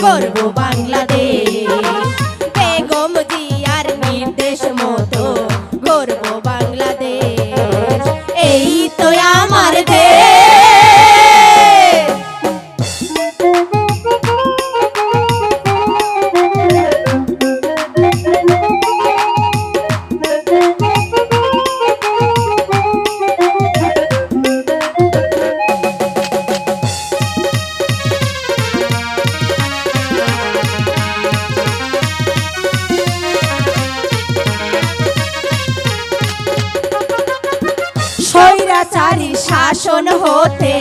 গর্ব বাংলাদেশ স্বৈরাচারী শাসন হতে